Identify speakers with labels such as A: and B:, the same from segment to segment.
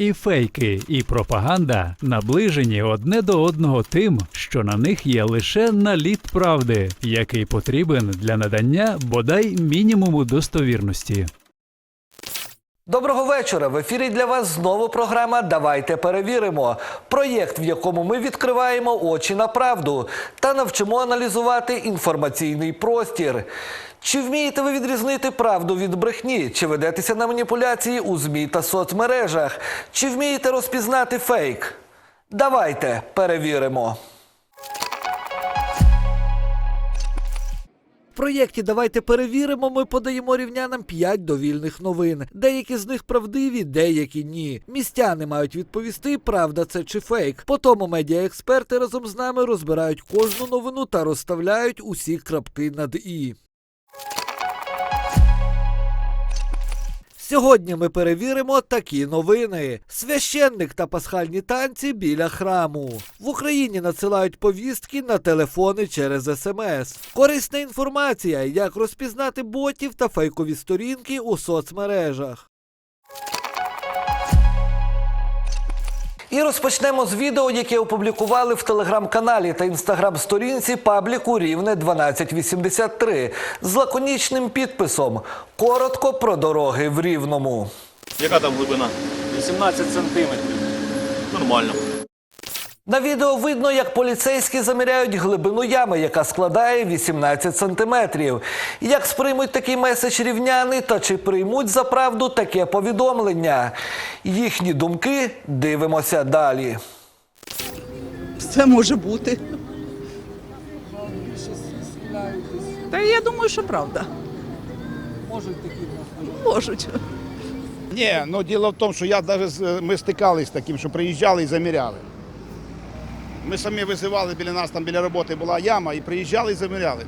A: І фейки, і пропаганда наближені одне до одного тим, що на них є лише наліт правди, який потрібен для надання бодай мінімуму достовірності.
B: Доброго вечора. В ефірі для вас знову програма Давайте перевіримо. Проєкт, в якому ми відкриваємо очі на правду та навчимо аналізувати інформаційний простір. Чи вмієте ви відрізнити правду від брехні? Чи ведетеся на маніпуляції у ЗМІ та соцмережах? Чи вмієте розпізнати фейк? Давайте перевіримо. В проєкті Давайте перевіримо. Ми подаємо рівнянам 5 довільних новин. Деякі з них правдиві, деякі ні. Містяни мають відповісти, правда це чи фейк. Потім медіаексперти разом з нами розбирають кожну новину та розставляють усі крапки над і. Сьогодні ми перевіримо такі новини: священник та пасхальні танці біля храму. В Україні надсилають повістки на телефони через смс. Корисна інформація, як розпізнати ботів та фейкові сторінки у соцмережах. І розпочнемо з відео, яке опублікували в телеграм-каналі та інстаграм-сторінці пабліку Рівне 1283 з лаконічним підписом Коротко про дороги в Рівному.
C: Яка там глибина?
D: 18 сантиметрів.
C: Нормально.
B: На відео видно, як поліцейські заміряють глибину ями, яка складає 18 сантиметрів. Як сприймуть такий меседж рівняни та чи приймуть за правду таке повідомлення? Їхні думки дивимося далі.
E: Все може бути. Та я думаю, що правда. Можуть такі Можуть.
F: Ні, ну діло в тому, що я навіть ми стикались з таким, що приїжджали і заміряли. Ми самі визивали біля нас, там біля роботи була яма, і приїжджали і заміряли.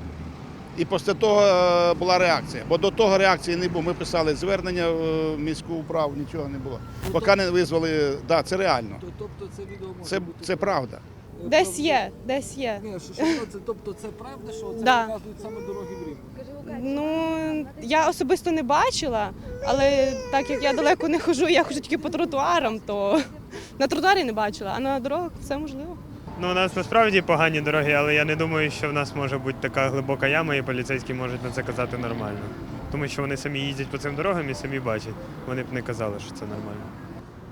F: І після того е, була реакція. Бо до того реакції не було. Ми писали звернення в міську управу, нічого не було. Поки не визвали, так, да, це реально.
G: Тобто це відео може
F: Це,
G: бути
F: це правда.
H: Десь є, десь є.
G: Ні, що, що це, тобто це правда, що це
H: Да.
G: показують саме дороги в Рівне?
H: Ну я особисто не бачила, але так як я далеко не хожу, я хожу тільки по тротуарам, то на тротуарі не бачила, а на дорогах все можливо.
I: Ну, у нас насправді погані дороги, але я не думаю, що в нас може бути така глибока яма, і поліцейські можуть на це казати нормально. Тому що вони самі їздять по цим дорогам і самі бачать. Вони б не казали, що це нормально.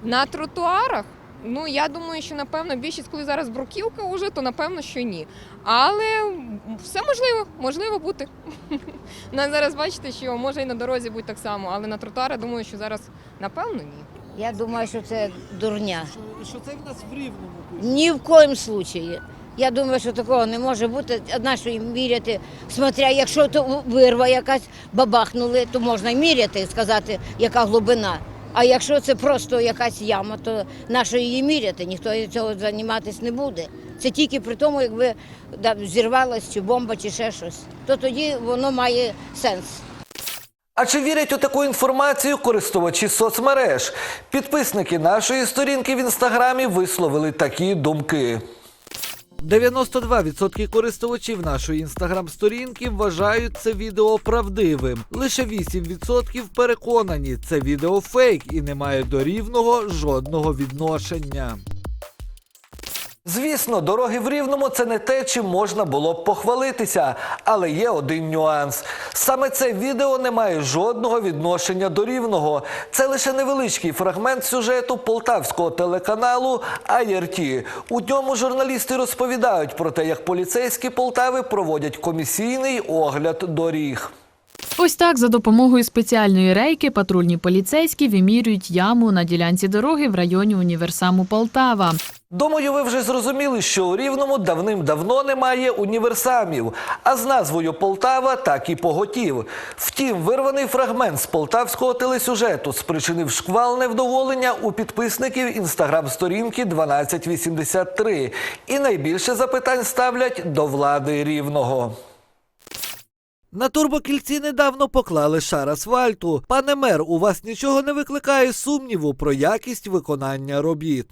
J: На тротуарах, ну я думаю, що напевно більшість, коли зараз бруківка вже, то напевно, що ні. Але все можливо, можливо бути. Нас зараз бачите, що може і на дорозі бути так само, але на тротуарах думаю, що зараз напевно ні.
K: Я думаю, що це дурня.
G: Що, що це в нас в Рівному?
K: Ні в коїм случаї. Я думаю, що такого не може бути. Одна, що їм міряти, смотря, якщо то вирва якась бабахнули, то можна міряти і сказати, яка глибина. А якщо це просто якась яма, то на що її міряти? Ніхто цього займатися не буде. Це тільки при тому, якби да, зірвалась чи бомба, чи ще щось. То тоді воно має сенс.
B: А чи вірять у таку інформацію користувачі соцмереж? Підписники нашої сторінки в інстаграмі висловили такі думки. 92% користувачів нашої інстаграм-сторінки вважають це відео правдивим. Лише 8% переконані, це відео фейк і не має до рівного жодного відношення. Звісно, дороги в Рівному це не те, чим можна було б похвалитися, але є один нюанс. Саме це відео не має жодного відношення до рівного. Це лише невеличкий фрагмент сюжету полтавського телеканалу IRT. У ньому журналісти розповідають про те, як поліцейські Полтави проводять комісійний огляд доріг.
L: Ось так за допомогою спеціальної рейки патрульні поліцейські вимірюють яму на ділянці дороги в районі універсаму Полтава.
B: Думаю, ви вже зрозуміли, що у Рівному давним-давно немає універсамів, а з назвою Полтава так і поготів. Втім, вирваний фрагмент з полтавського телесюжету спричинив шквал невдоволення у підписників інстаграм-сторінки 1283. І найбільше запитань ставлять до влади Рівного. На турбокільці недавно поклали шар асфальту. Пане мер, у вас нічого не викликає сумніву про якість виконання робіт.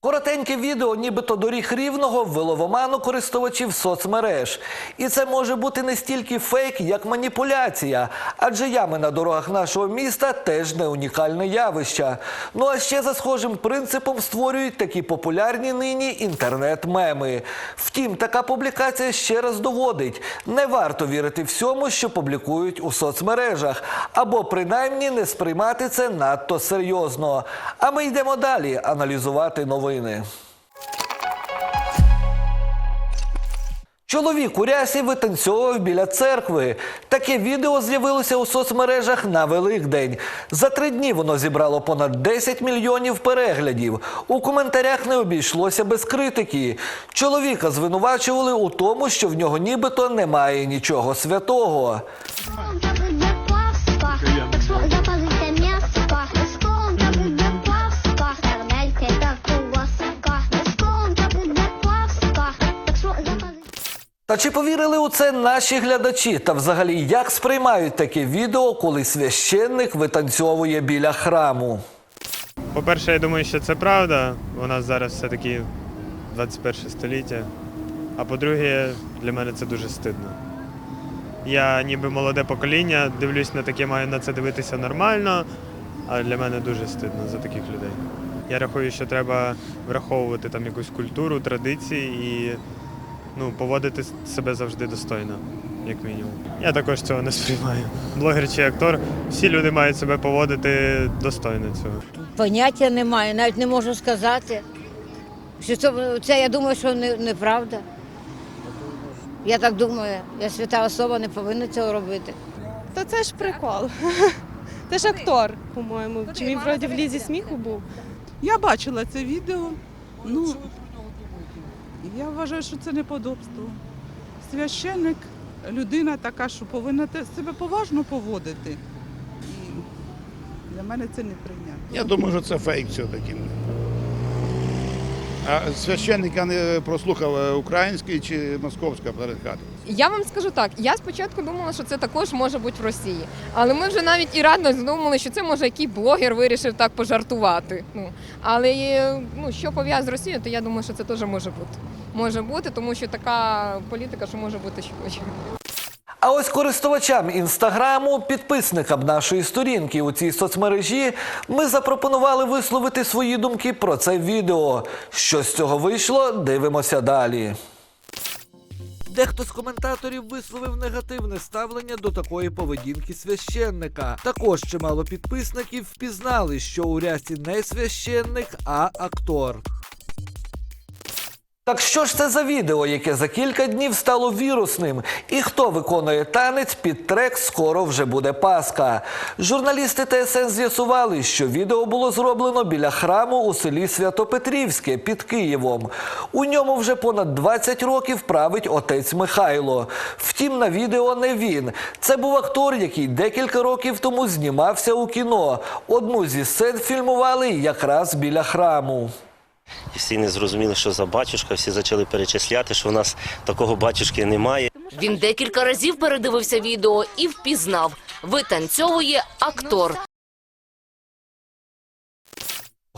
B: Коротеньке відео, нібито доріг рівного, ввело в оману користувачів соцмереж. І це може бути не стільки фейк, як маніпуляція, адже ями на дорогах нашого міста теж не унікальне явище. Ну а ще за схожим принципом створюють такі популярні нині інтернет-меми. Втім, така публікація ще раз доводить: не варто вірити всьому, що публікують у соцмережах, або принаймні не сприймати це надто серйозно. А ми йдемо далі аналізувати новини. Чоловік у рясі витанцьовував біля церкви. Таке відео з'явилося у соцмережах на Великдень. За три дні воно зібрало понад 10 мільйонів переглядів. У коментарях не обійшлося без критики. Чоловіка звинувачували у тому, що в нього нібито немає нічого святого.
M: Та
B: чи повірили у це наші глядачі? Та взагалі як сприймають таке відео, коли священник витанцьовує біля храму?
I: По-перше, я думаю, що це правда. У нас зараз все-таки 21 століття. А по-друге, для мене це дуже стидно. Я ніби молоде покоління, дивлюсь на таке, маю на це дивитися нормально, а для мене дуже стидно за таких людей. Я рахую, що треба враховувати там якусь культуру, традиції і ну, поводити себе завжди достойно, як мінімум. Я також цього не сприймаю. Блогер чи актор, всі люди мають себе поводити достойно цього.
K: Поняття немає, навіть не можу сказати. Що це, це я думаю, що не, неправда. Я так думаю, я свята особа не повинна цього робити.
H: То це ж прикол. Це ж актор, по-моєму. Чи він вроді в лізі сміху був?
E: Я бачила це відео. Ну, я вважаю, що це неподобство. Священник людина така, що повинна себе поважно поводити. І для мене це не прийнятно.
F: Я думаю, що це фейк все-таки. А священника не прослухав е, український чи московська перед хатою.
J: Я вам скажу так, я спочатку думала, що це також може бути в Росії. Але ми вже навіть і радно думали, що це може який блогер вирішив так пожартувати. Ну, але ну, що пов'язано з Росією, то я думаю, що це теж може бути. Може бути, тому що така політика, що може бути що хоче.
B: А ось користувачам інстаграму, підписникам нашої сторінки у цій соцмережі, ми запропонували висловити свої думки про це відео. Що з цього вийшло, дивимося далі. Дехто з коментаторів висловив негативне ставлення до такої поведінки священника. Також чимало підписників впізнали, що у рясі не священник, а актор. Так що ж це за відео, яке за кілька днів стало вірусним? І хто виконує танець під трек Скоро вже буде Пасха? Журналісти ТСН з'ясували, що відео було зроблено біля храму у селі Святопетрівське під Києвом. У ньому вже понад 20 років править отець Михайло. Втім, на відео не він. Це був актор, який декілька років тому знімався у кіно. Одну зі сцен фільмували якраз біля храму.
N: І всі не зрозуміли, що за батюшка, всі почали перечисляти, що в нас такого батюшки немає.
O: Він декілька разів передивився відео і впізнав. Витанцьовує актор.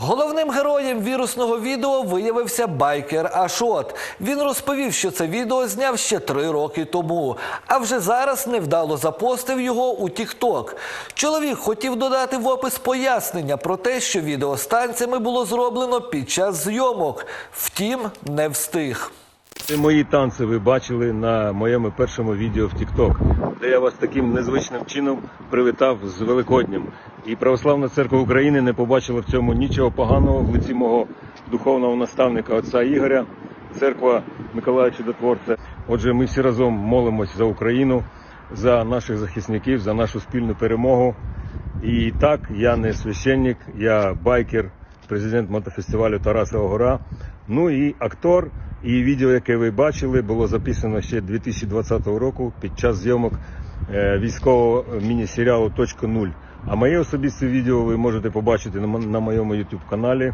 B: Головним героєм вірусного відео виявився байкер Ашот. Він розповів, що це відео зняв ще три роки тому, а вже зараз невдало запостив його у Тікток. Чоловік хотів додати в опис пояснення про те, що відео станцями було зроблено під час зйомок. Втім, не встиг.
P: Це мої танці ви бачили на моєму першому відео в TikTok, де я вас таким незвичним чином привітав з Великоднем. І Православна церква України не побачила в цьому нічого поганого в лиці мого духовного наставника отця Ігоря, церква Миколая Чудотворця. Отже, ми всі разом молимось за Україну, за наших захисників, за нашу спільну перемогу. І так, я не священник, я байкер, президент мотофестивалю Тарасова Гора. Ну і актор. І відео, яке ви бачили, було записано ще 2020 року під час зйомок е, військового міні-серіалу «Точка нуль». А моє особисте відео ви можете побачити на моєму YouTube каналі.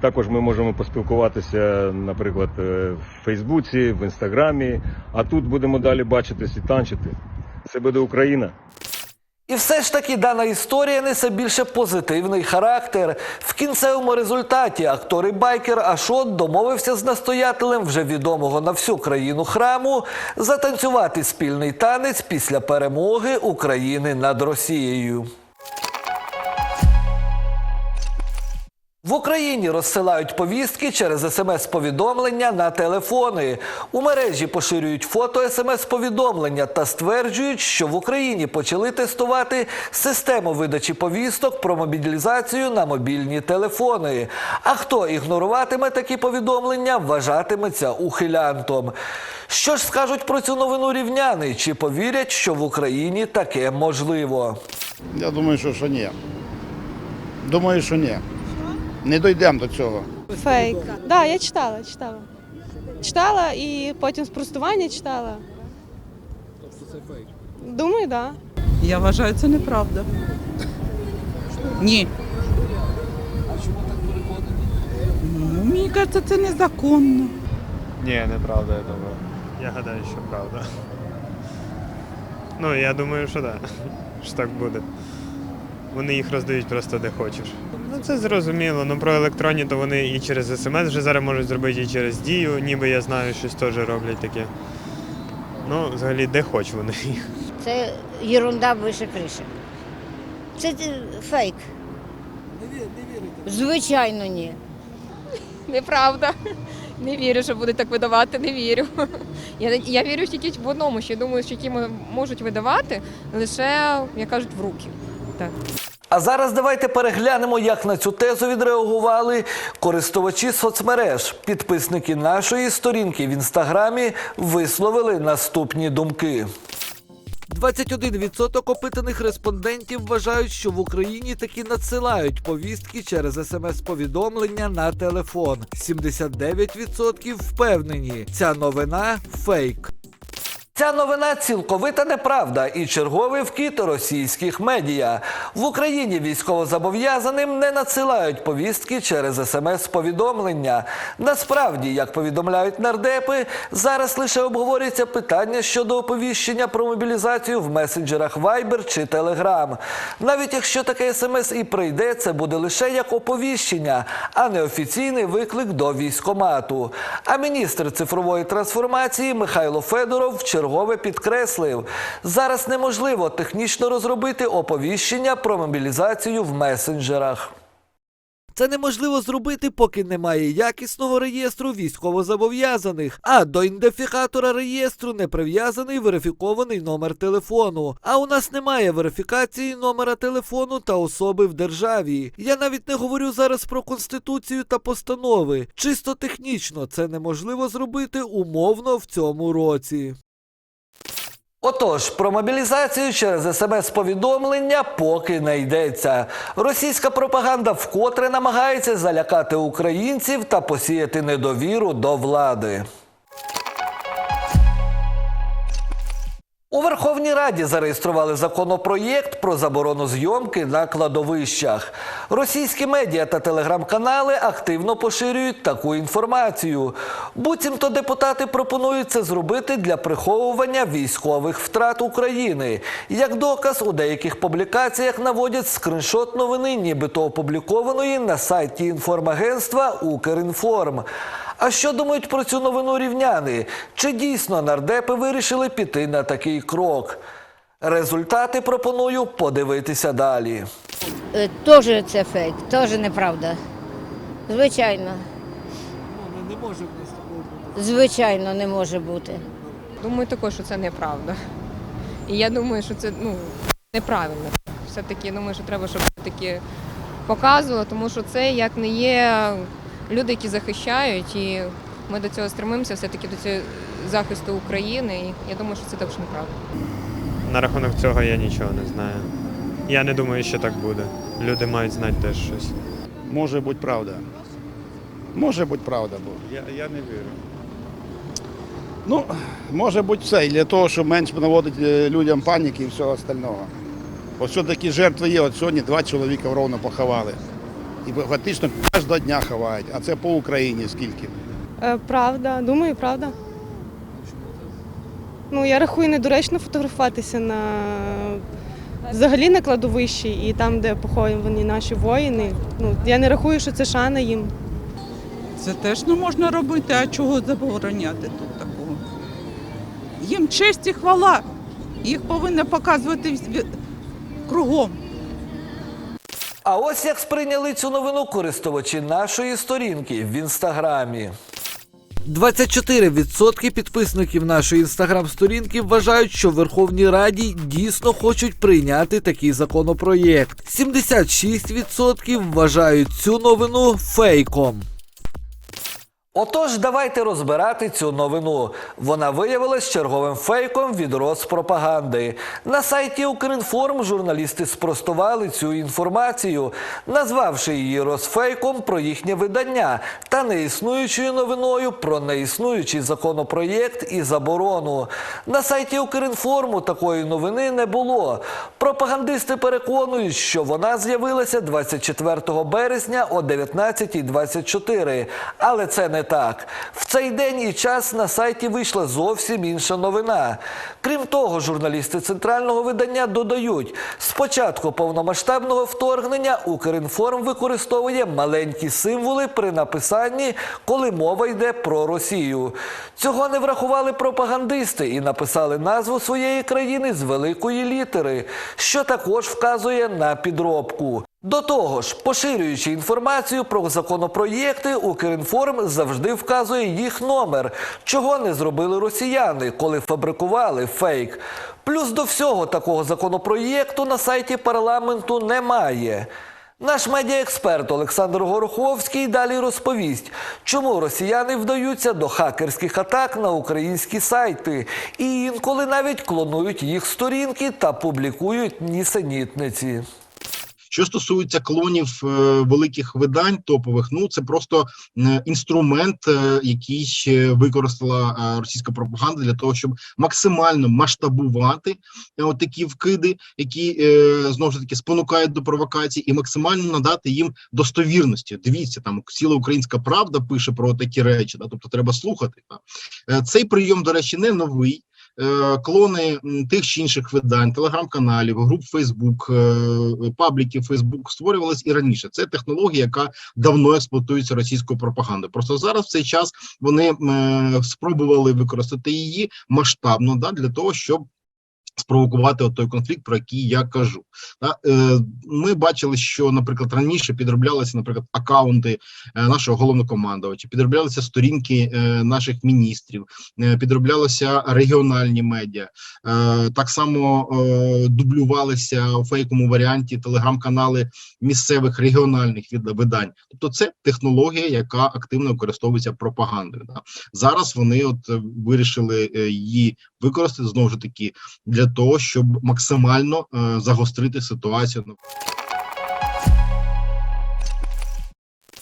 P: Також ми можемо поспілкуватися, наприклад, е, в Фейсбуці, в Інстаграмі. А тут будемо далі бачитись і танчити. Це буде Україна.
B: І все ж таки дана історія несе більше позитивний характер. В кінцевому результаті актор і байкер Ашот домовився з настоятелем вже відомого на всю країну храму затанцювати спільний танець після перемоги України над Росією. В Україні розсилають повістки через смс-повідомлення на телефони. У мережі поширюють фото смс-повідомлення та стверджують, що в Україні почали тестувати систему видачі повісток про мобілізацію на мобільні телефони. А хто ігноруватиме такі повідомлення, вважатиметься ухилянтом. Що ж скажуть про цю новину рівняни? Чи повірять, що в Україні таке можливо?
F: Я думаю, що, що ні. Думаю, що ні. Не дійдемо до цього.
H: Фейк. Так, да, я читала, читала. Читала і потім спростування читала.
G: Тобто це фейк.
H: Думаю, так. Да.
E: Я вважаю, це неправда. Ні.
G: А чому так переконані?
E: Ну, мені кажеться, це незаконно.
I: Ні, неправда, я думаю. Я гадаю, що правда. Ну, я думаю, що так. Що так буде. Вони їх роздають просто де хочеш. Ну це зрозуміло. Ну про електронні, то вони і через смс вже зараз можуть зробити, і через дію, ніби я знаю, щось теж роблять таке. Ну, взагалі, де хоч вони їх.
K: Це ерунда вище криші. Це е, фейк.
G: Не, вірите.
K: Звичайно, ні.
J: Неправда. Не вірю, що будуть так видавати, не вірю. Я, я вірю тільки в одному, що я думаю, що ті можуть видавати лише, як кажуть, в руки. Так.
B: А зараз давайте переглянемо, як на цю тезу відреагували користувачі соцмереж. Підписники нашої сторінки в інстаграмі висловили наступні думки. 21% опитаних респондентів вважають, що в Україні таки надсилають повістки через смс-повідомлення на телефон. 79% впевнені, ця новина фейк. Ця новина цілковита неправда і черговий вкид російських медіа. В Україні військовозобов'язаним не надсилають повістки через смс-повідомлення. Насправді, як повідомляють нардепи, зараз лише обговорюється питання щодо оповіщення про мобілізацію в месенджерах Viber чи Telegram. Навіть якщо таке смс і прийде, це буде лише як оповіщення, а не офіційний виклик до військомату. А міністр цифрової трансформації Михайло Федоров вчергове підкреслив: зараз неможливо технічно розробити оповіщення про мобілізацію в месенджерах. Це неможливо зробити, поки немає якісного реєстру військовозобов'язаних, а до ідентифікатора реєстру не прив'язаний верифікований номер телефону. А у нас немає верифікації номера телефону та особи в державі. Я навіть не говорю зараз про конституцію та постанови. Чисто технічно це неможливо зробити умовно в цьому році. Отож, про мобілізацію через смс-повідомлення поки не йдеться. Російська пропаганда вкотре намагається залякати українців та посіяти недовіру до влади. У Верховній Раді зареєстрували законопроєкт про заборону зйомки на кладовищах. Російські медіа та телеграм-канали активно поширюють таку інформацію. Буцімто депутати пропонують це зробити для приховування військових втрат України. Як доказ, у деяких публікаціях наводять скриншот новини, нібито опублікованої на сайті інформагентства Укрінформ. А що думають про цю новину рівняни? Чи дійсно нардепи вирішили піти на такий крок? Результати пропоную подивитися далі.
K: Е, Теж це фейк, теж неправда. Звичайно,
G: Ну, не, може бути.
K: звичайно, не може бути.
J: Думаю також, що це неправда. І я думаю, що це ну, неправильно. Все-таки я думаю, що треба, щоб таки показувало, тому що це як не є люди, які захищають, і ми до цього стремимося, все-таки до цього захисту України. І я думаю, що це також неправда.
I: На рахунок цього я нічого не знаю. Я не думаю, що так буде. Люди мають знати теж щось.
F: Може бути правда. Може бути правда, бо я, я не вірю. Ну, може бути все, і для того, щоб менше наводити е, людям паніки і всього остального. Що такі жертви є, от сьогодні два чоловіка ровно поховали. І фактично кожного дня ховають, а це по Україні скільки.
H: Е, правда, думаю, правда. Ну, я рахую недоречно фотографуватися на взагалі на кладовищі і там, де поховані наші воїни. Ну, я не рахую, що це шана їм.
E: Це теж не можна робити, а чого забороняти тут такого? Їм честь і хвала. Їх повинні показувати кругом.
B: А ось як сприйняли цю новину користувачі нашої сторінки в інстаграмі. 24% підписників нашої інстаграм-сторінки вважають, що в Верховній Раді дійсно хочуть прийняти такий законопроєкт. 76% вважають цю новину фейком. Отож, давайте розбирати цю новину. Вона виявилась черговим фейком від Роспропаганди. На сайті Укрінформ журналісти спростували цю інформацію, назвавши її розфейком про їхнє видання та неіснуючою новиною про неіснуючий законопроєкт і заборону. На сайті Укрінформу такої новини не було. Пропагандисти переконують, що вона з'явилася 24 березня о 19.24. Але це не так. В цей день і час на сайті вийшла зовсім інша новина. Крім того, журналісти центрального видання додають, з початку повномасштабного вторгнення Укрінформ використовує маленькі символи при написанні, коли мова йде про Росію. Цього не врахували пропагандисти і написали назву своєї країни з великої літери, що також вказує на підробку. До того ж, поширюючи інформацію про законопроєкти, Укрінформ завжди вказує їх номер, чого не зробили росіяни, коли фабрикували фейк. Плюс до всього такого законопроєкту на сайті парламенту немає. Наш медіаексперт Олександр Гороховський далі розповість, чому росіяни вдаються до хакерських атак на українські сайти і інколи навіть клонують їх сторінки та публікують нісенітниці.
Q: Що стосується клонів е, великих видань топових, ну це просто е, інструмент, е, який використала російська пропаганда для того, щоб максимально масштабувати такі вкиди, які знову ж таки спонукають до провокацій, і максимально надати їм достовірності. Дивіться, там ціла українська правда пише про такі речі, да, тобто треба слухати. Цей прийом, до речі, не новий. Е, Клони тих чи інших видань, телеграм-каналів, груп Фейсбук, пабліків Фейсбук створювалась і раніше. Це технологія, яка давно експлуатується російською пропагандою. Просто зараз в цей час вони е, спробували використати її масштабно да, для того, щоб спровокувати от той конфлікт, про який я кажу. Е, ми бачили, що, наприклад, раніше підроблялися, наприклад, акаунти е, нашого головнокомандувача, підроблялися сторінки е, наших міністрів, підроблялися регіональні медіа. Так само дублювалися у фейковому варіанті телеграм-канали місцевих регіональних видань. Тобто, це технологія, яка активно використовується пропагандою. Зараз вони от вирішили її використати знову ж таки для того, щоб максимально е, загострити ситуацію.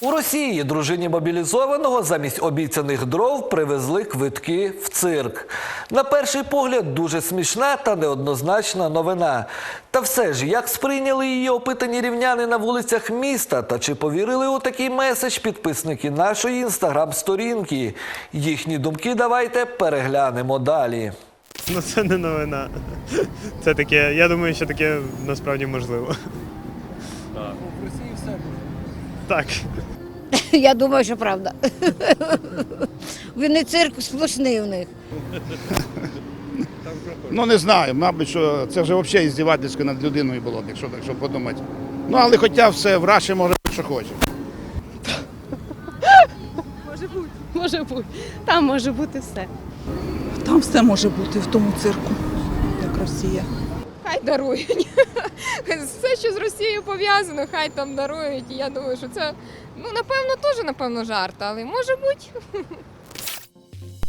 B: У Росії дружині мобілізованого замість обіцяних дров привезли квитки в цирк. На перший погляд, дуже смішна та неоднозначна новина. Та все ж, як сприйняли її опитані рівняни на вулицях міста, та чи повірили у такий меседж підписники нашої інстаграм-сторінки? Їхні думки давайте переглянемо далі.
I: Ну це не новина. Це таке, я думаю, що таке насправді можливо.
G: В Росії все.
I: Так.
K: Я думаю, що правда. Вони цирк сплошний у них.
F: Ну не знаю, мабуть, що це вже взагалі іздівательсько над людиною було, якщо так що подумати. Ну але хоча все в Раші може бути, що хоче.
H: Може бути. Може бути. Там може бути все.
E: Там все може бути в тому цирку, як Росія.
J: Хай дарують. Все, що з Росією пов'язано, хай там дарують. І я думаю, що це ну напевно теж напевно жарт, але може бути.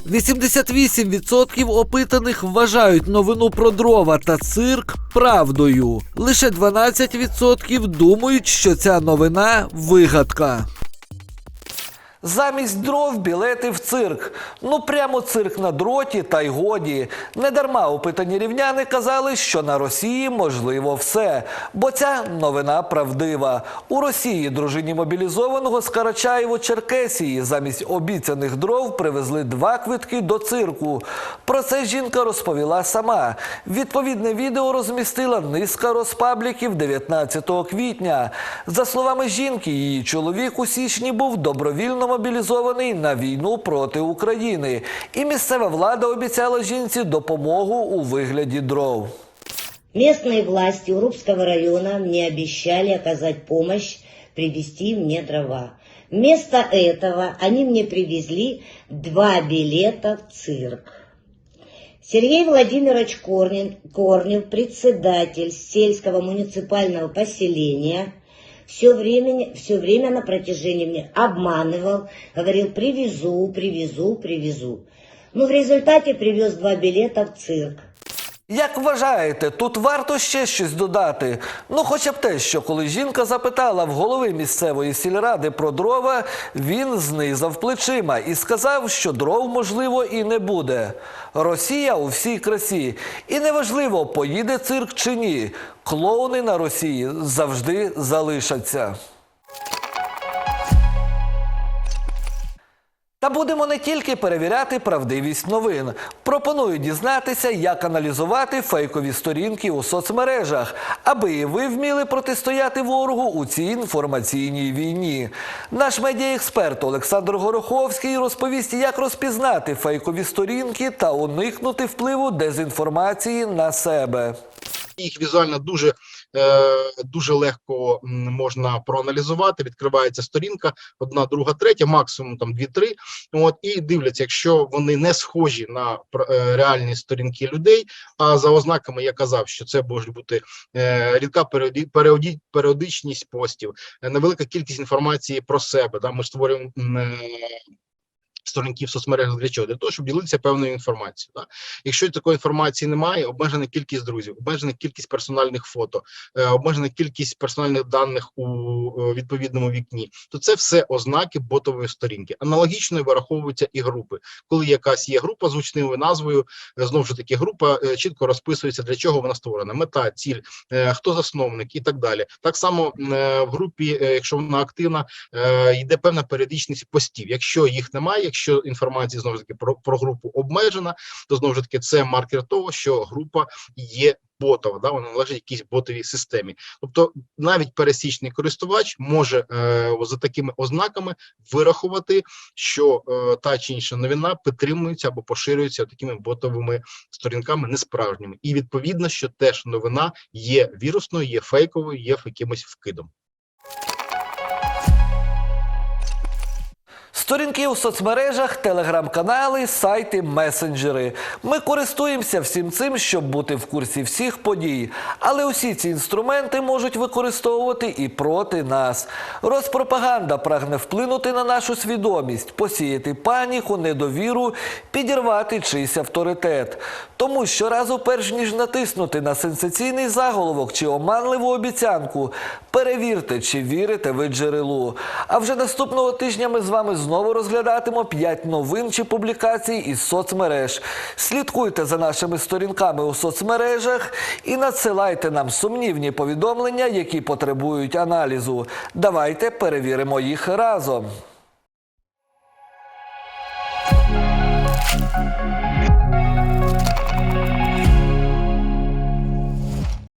B: 88% опитаних вважають новину про дрова та цирк правдою. Лише 12% думають, що ця новина вигадка. Замість дров білети в цирк. Ну прямо цирк на дроті та й годі. Недарма опитані рівняни казали, що на Росії можливо все. Бо ця новина правдива. У Росії дружині мобілізованого з Карачаєво-Черкесії замість обіцяних дров привезли два квитки до цирку. Про це жінка розповіла сама. Відповідне відео розмістила низка розпабліків 19 квітня. За словами жінки, її чоловік у січні був добровільно мобілізований на війну проти України. І місцева влада обіцяла жінці допомогу у вигляді дров.
R: Местные власти Урупского района мне обещали оказать помощь, привезти мне дрова. Вместо этого они мне привезли два билета в цирк. Сергей Владимирович Корнин, Корнев, председатель сельского муниципального поселения, все время, все время на протяжении мне обманывал, говорил привезу, привезу, привезу. Ну, в результате привез два билета в цирк.
B: Як вважаєте, тут варто ще щось додати? Ну, хоча б те, що коли жінка запитала в голови місцевої сільради про дрова, він знизав плечима і сказав, що дров можливо і не буде. Росія у всій красі. І неважливо, поїде цирк чи ні. Клоуни на Росії завжди залишаться. Та будемо не тільки перевіряти правдивість новин. Пропоную дізнатися, як аналізувати фейкові сторінки у соцмережах, аби і ви вміли протистояти ворогу у цій інформаційній війні. Наш медіаексперт Олександр Гороховський розповість, як розпізнати фейкові сторінки та уникнути впливу дезінформації на себе.
Q: їх візуально дуже, дуже легко можна проаналізувати. Відкривається сторінка, одна, друга, третя, максимум там дві-три. От і дивляться, якщо вони не схожі на е, реальні сторінки людей. А за ознаками я казав, що це може бути е, рідка періодичність постів, е, невелика кількість інформації про себе. Да, ми створюємо. Сторінки в соцмережах для чого? Для того, щоб ділитися певною інформацією. Да? Якщо такої інформації немає, обмежена кількість друзів, обмежена кількість персональних фото, е, обмежена кількість персональних даних у е, відповідному вікні, то це все ознаки ботової сторінки. Аналогічно вираховуються і групи. Коли якась є група з гучною назвою, е, знову ж таки, група чітко розписується, для чого вона створена, мета, ціль, хто засновник і так далі. Так само в групі, якщо вона активна, йде певна періодичність постів. Якщо їх немає, якщо інформація знову ж таки про, про групу обмежена, то знову ж таки це маркер того, що група є ботова, да, вона належить якійсь ботовій системі. Тобто навіть пересічний користувач може е, за такими ознаками вирахувати, що е, та чи інша новина підтримується або поширюється такими ботовими сторінками несправжніми. І відповідно, що теж новина є вірусною, є фейковою, є якимось вкидом.
B: Сторінки у соцмережах, телеграм-канали, сайти, месенджери. Ми користуємося всім цим, щоб бути в курсі всіх подій. Але усі ці інструменти можуть використовувати і проти нас. Розпропаганда прагне вплинути на нашу свідомість, посіяти паніку, недовіру, підірвати чийсь авторитет. Тому щоразу, перш ніж натиснути на сенсаційний заголовок чи оманливу обіцянку, перевірте, чи вірите ви джерелу. А вже наступного тижня ми з вами знову розглядатимо 5 новин чи публікацій із соцмереж. Слідкуйте за нашими сторінками у соцмережах і надсилайте нам сумнівні повідомлення, які потребують аналізу. Давайте перевіримо їх разом.